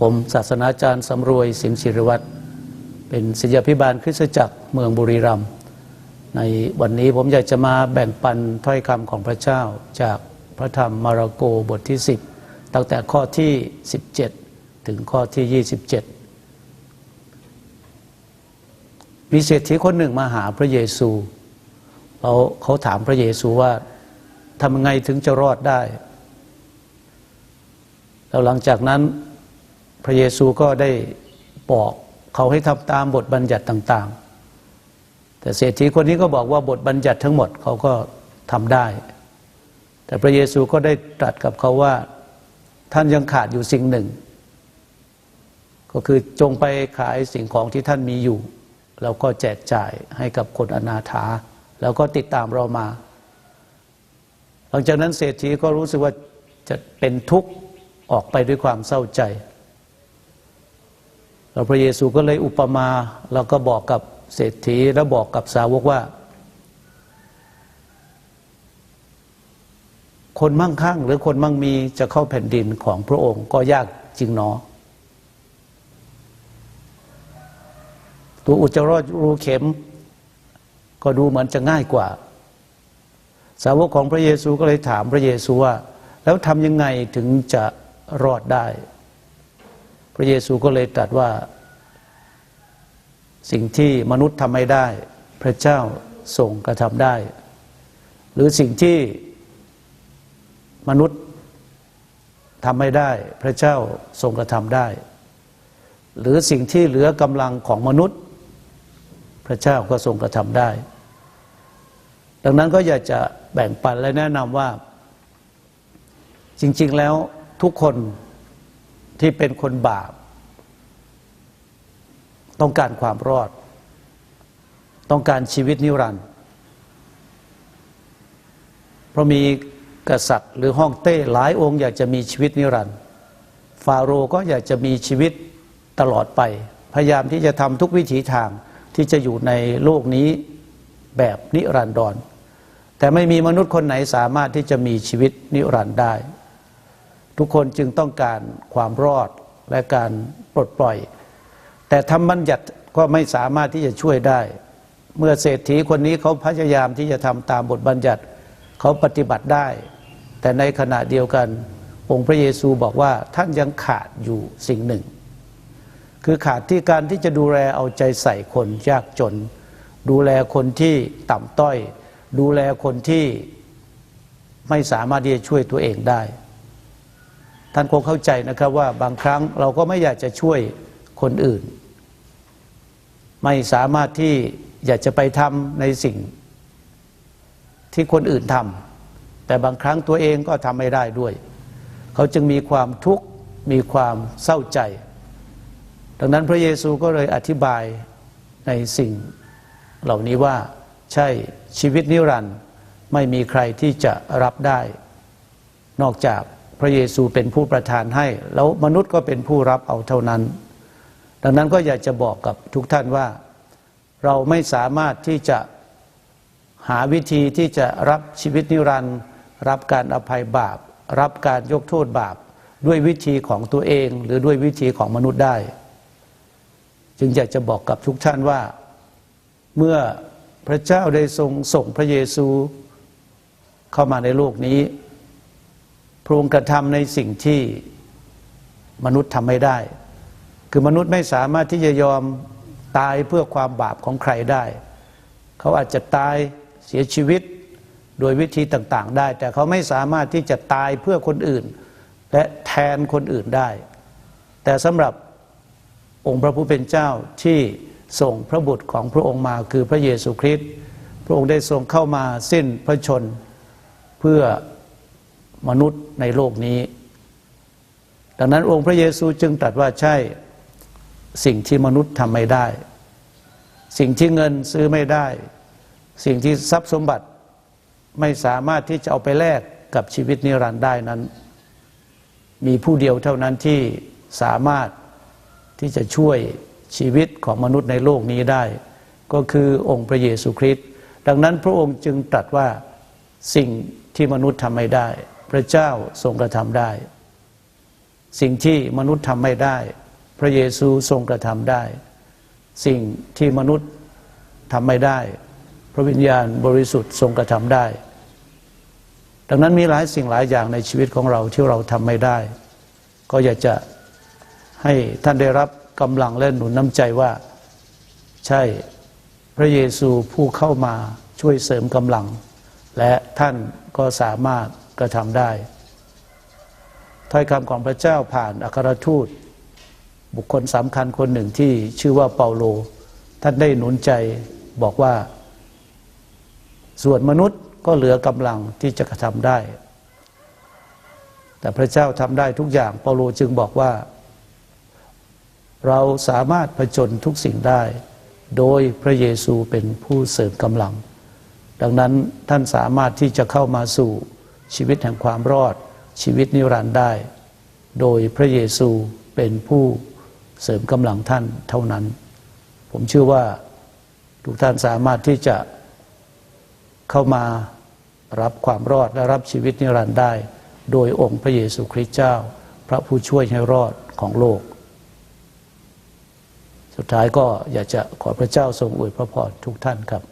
ผมศาสนาจารย์สำรวยสิมศิริวัตรเป็นศิษยาพิบาลคริสตจักรเมืองบุรีรัมย์ในวันนี้ผมอยากจะมาแบ่งปันถ้อยคำของพระเจ้าจากพระธรรมมาระโกบทที่ 10 ตั้งแต่ข้อที่ 17 ถึงข้อที่ 27 มีเศรษฐีคนหนึ่งมาหาพระเยซูเขาเขาถามพระเยซูว่าทำไงถึงจะรอดได้ แล้วหลังจากนั้น พระเยซูก็ได้บอกเขาให้ทำตามบทบัญญัติต่าง ๆ แต่เศรษฐีคนนี้ก็บอกว่าบทบัญญัติทั้งหมดเขาก็ทำได้ แต่พระเยซูก็ได้ตรัสกับเขาว่าท่านยังขาดอยู่สิ่งหนึ่ง ก็คือจงไปขายสิ่งของที่ท่านมีอยู่ แล้วก็แจกจ่ายให้กับคนอนาถา แล้วก็ติดตามเรามา หลังจากนั้นเศรษฐีก็รู้สึกว่าจะเป็นทุกข์ออกไปด้วยความเศร้าใจ แล้วพระเยซูก็เลยอุปมาแล้วก็บอกกับเศรษฐีแล้วบอกกับสาวกว่า คนมั่งคั่งหรือคนมั่งมีจะเข้าแผ่นดินของพระองค์ก็ยากจริงหนอ ตัวอุจจาระรูเข็ม ก็ดูเหมือนจะง่ายกว่า สาวกของพระเยซูก็เลยถามพระเยซูว่า แล้วทำยังไงถึงจะรอดได้ ระเยซูก็เลยตรัสว่าสิ่งที่มนุษย์ทำไม่ได้ พระเจ้าทรงกระทำได้ หรือสิ่งที่มนุษย์ทำไม่ได้ พระเจ้าทรงกระทำได้ หรือสิ่งที่เหลือกำลังของมนุษย์ พระเจ้าก็ทรงกระทำได้ ดังนั้นก็อยากจะแบ่งปันและแนะนำว่า จริง ๆ แล้วทุกคน ที่เป็นคนบาป ต้องการความรอด ต้องการชีวิตนิรันดร์เพราะมีกษัตริย์ หรือห้องเต้หลายองค์อยากจะมีชีวิตนิรันดร์ฟาโรก็อยากจะมีชีวิตตลอดไป พยายามที่จะทำทุกวิถีทางที่จะอยู่ในโลกนี้แบบนิรันดรแต่ไม่มีมนุษย์คนไหนสามารถที่จะมีชีวิตนิรันดร์ได้ ทุกคนจึงต้องการความรอดและการปลดปล่อย แต่ทำบัญญัติก็ไม่สามารถที่จะช่วยได้ เมื่อเศรษฐีคนนี้เขาพยายามที่จะทำตามบทบัญญัติเขาปฏิบัติได้ แต่ในขณะเดียวกัน องค์พระเยซูบอกว่าท่านยังขาดอยู่สิ่งหนึ่ง คือขาดที่การที่จะดูแลเอาใจใส่คนยากจน ดูแลคนที่ต่ำต้อย ดูแลคนที่ไม่สามารถที่จะช่วยตัวเองได้ ท่านคงเข้าใจนะครับว่าบางครั้งเราก็ไม่อยากจะช่วยคนอื่น ไม่สามารถที่อยากจะไปทำในสิ่งที่คนอื่นทำแต่บางครั้งตัวเองก็ทำไม่ได้ด้วย เขาจึงมีความทุกข์มีความเศร้าใจ ดังนั้นพระเยซูก็เลยอธิบายในสิ่งเหล่านี้ว่าใช่ชีวิตนิรันดร์ไม่มีใครที่จะรับได้ นอกจาก พระเยซูเป็นผู้ประทานให้ แล้วมนุษย์ก็เป็นผู้รับเอาเท่านั้น ดังนั้นก็อยากจะบอกกับทุกท่านว่า เราไม่สามารถที่จะหาวิธีที่จะรับชีวิตนิรันดร์รับการอภัยบาป รับการยกโทษบาป ด้วยวิธีของตัวเอง หรือด้วยวิธีของมนุษย์ได้ จึงอยากจะบอกกับทุกท่านว่า เมื่อพระเจ้าได้ทรงส่งพระเยซูเข้ามาในโลกนี้ ระองค์กระทำในสิ่งที่มนุษย์ทำไม่ได้ คือมนุษย์ไม่สามารถที่จะยอมตายเพื่อความบาปของใครได้ เขาอาจจะตายเสียชีวิตโดยวิธีต่าง ๆ ได้ แต่เขาไม่สามารถที่จะตายเพื่อคนอื่น และแทนคนอื่นได้ แต่สำหรับองค์พระผู้เป็นเจ้าที่ส่งพระบุตรของพระองค์มาคือพระเยซูคริสต์พระองค์ได้ทรงเข้ามาสิ้นพระชนเพื่อ มนุษย์ในโลกนี้ ดังนั้นองค์พระเยซูจึงตรัสว่าใช่สิ่งที่มนุษย์ทำไม่ได้ สิ่งที่เงินซื้อไม่ได้ สิ่งที่ทรัพย์สมบัติไม่สามารถที่จะเอาไปแลกกับชีวิตนิรันดร์ได้นั้น มีผู้เดียวเท่านั้นที่สามารถที่จะช่วยชีวิตของมนุษย์ในโลกนี้ได้ ก็คือองค์พระเยซูคริสต์ดังนั้นพระองค์จึงตรัสว่าสิ่งที่มนุษย์ทำไม่ได้ พระเจ้าทรงกระทำได้ สิ่งที่มนุษย์ทำไม่ได้ พระเยซูทรงกระทำได้ สิ่งที่มนุษย์ทำไม่ได้ พระวิญญาณบริสุทธิ์ทรงกระทำได้ ดังนั้นมีหลายสิ่งหลายอย่างในชีวิตของเราที่เราทำไม่ได้ ก็อยากจะให้ท่านได้รับกำลังและหนุนน้ำใจว่า ใช่พระเยซูผู้เข้ามาช่วยเสริมกำลัง และท่านก็สามารถ กระทำได้ ถ้อยคำของพระเจ้าผ่านอัครทูต บุคคลสำคัญคนหนึ่งที่ชื่อว่าเปาโล ท่านได้หนุนใจบอกว่า ส่วนมนุษย์ก็เหลือกำลังที่จะกระทำได้ แต่พระเจ้าทำได้ทุกอย่าง เปาโลจึงบอกว่า เราสามารถผจญทุกสิ่งได้ โดยพระเยซูเป็นผู้เสริมกำลังดังนั้นท่านสามารถที่จะเข้ามาสู่ ชีวิตแห่งความรอด ชีวิตนิรันดร์ได้ โดยพระเยซูเป็นผู้เสริมกำลังท่านเท่านั้น ผมเชื่อว่าทุกท่านสามารถที่จะเข้ามารับความรอดและรับชีวิตนิรันดร์ได้ โดยองค์พระเยซูคริสต์เจ้า พระผู้ช่วยให้รอดของโลก สุดท้ายก็อยากจะขอพระเจ้าทรงอวยพระพรทุกท่านครับ